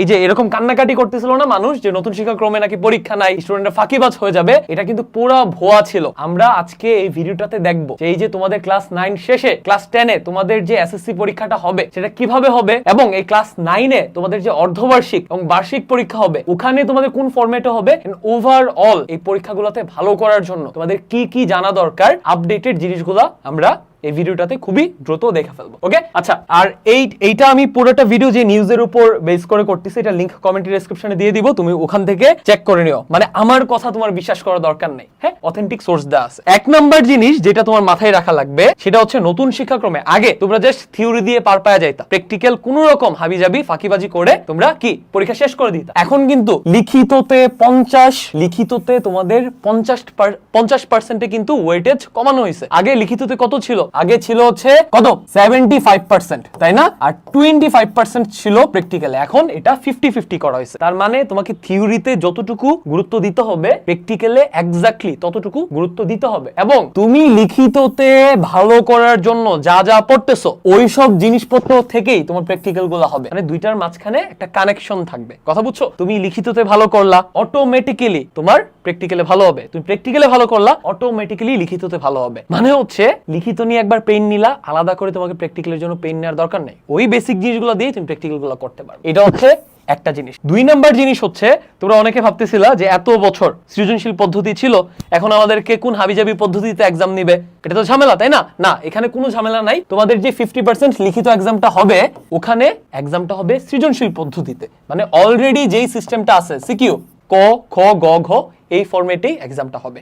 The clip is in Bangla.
এই যে এরকম কান্নাকাটি করতেছিল না মানুষ যে নতুন শিক্ষাক্রমে নাকি পরীক্ষা নাই স্টুডেন্টরা ফাঁকিবাজ হয়ে যাবে, এটা কিন্তু পুরা ভুয়া ছিল। আমরা আজকে এই ভিডিওটাতে দেখব এই যে তোমাদের ক্লাস নাইন শেষে, ক্লাস টেনে তোমাদের যে এসএসসি পরীক্ষাটা হবে, সেটা কীভাবে হবে এবং এই ক্লাস নাইনে তোমাদের যে অর্ধবার্ষিক এবং বার্ষিক পরীক্ষা হবে, ওখানে তোমাদের কোন ফরম্যাটে হবে ওভারঅল এই পরীক্ষাগুলোতে ভালো করার জন্য তোমাদের কি কি জানা দরকার আপডেটেড জিনিসগুলো আমরা এই ভিডিওটাতে খুবই দ্রুত দেখে ফেলব ওকে আচ্ছা আর এই, এইটা আমি পুরোটা ভিডিও যে নিউজের উপর বেস করে করতেছি, এটা লিংক কমেন্ট ডেসক্রিপশনে দিয়ে দিব, তুমি ওখান থেকে চেক করে নিও। মানে আমার কথা তোমার বিশ্বাস করার দরকার নেই হ্যাঁ? অথেন্টিক সোর্স আছে এক নাম্বার জিনিস যেটা তোমার মাথায় রাখা লাগবে, সেটা হচ্ছে নতুন শিক্ষাক্রমে। আগে তোমরা জাস্ট থিওরি দিয়ে পার পাওয়া যাইতা। প্র্যাকটিক্যাল কোন রকম হাবিজাবি, ফাঁকিবাজি করে তোমরা কি? পরীক্ষা শেষ করে দিতা। এখন কিন্তু লিখিততে পঞ্চাশ, লিখিততে তোমাদের পঞ্চাশ পঞ্চাশ পার্সেন্টে কিন্তু ওয়েটেজ কমানো হয়েছে আগে লিখিততে কত ছিল? আগে ছিল হচ্ছে কত? সেভেন্টি ফাইভ পার্সেন্ট তাই না? আর টোয়েন্টি ফাইভ পার্সেন্ট ছিল প্র্যাকটিক্যালে এখন এটা ফিফটি ফিফটি করা হয়েছে। তার মানে তোমাকে থিওরিতে যতটুকু গুরুত্ব দিতে হবে প্র্যাকটিক্যালে এক্স্যাক্টলি ততটুকু গুরুত্ব দিতে হবে। এবং তুমি লিখিততে ভালো করার জন্য যা যা পড়তেছো ওই সব জিনিসপত্র থেকেই তোমার প্র্যাকটিক্যালগুলো হবে। মানে দুইটার মাঝখানে একটা কানেকশন থাকবে। কথা বুঝছ? তুমি লিখিততে ভালো করলা অটোমেটিক্যালি তোমার প্র্যাকটিক্যালে ভালো হবে। তুমি প্র্যাকটিক্যালে ভালো করলা অটোমেটিক্যালি লিখিততে ভালো হবে। মানে হচ্ছে লিখিত নিয়ে একবার পেন নিলা, আলাদা করে তোমাকে প্র্যাকটিক্যালের জন্য পেন নেওয়ার দরকার নেই। ওই বেসিক জিনিসগুলো দিয়ে তুমি প্র্যাকটিক্যালগুলো করতে পারবে। এটা হচ্ছে একটা জিনিস। দুই নাম্বার জিনিস হচ্ছে, তোমরা অনেকে ভাবতেছিলা যে এত বছর সৃজনশীল পদ্ধতি ছিল, এখন আমাদেরকে কোন হাবিজাবি পদ্ধতিতে এক্সাম নিবে? এটা তো ঝামেলা, তাই না? না, এখানে কোনো ঝামেলা নাই। তোমাদের যে ফিফটি পার্সেন্ট লিখিত এক্সামটা হবে, ওখানে এক্সামটা হবে সৃজনশীল পদ্ধতিতে। মানে অলরেডি যেই সিস্টেমটা আছে সিকিউ ক, খ, গ, ঘ, এই ফরম্যাটেই এক্সামটা হবে।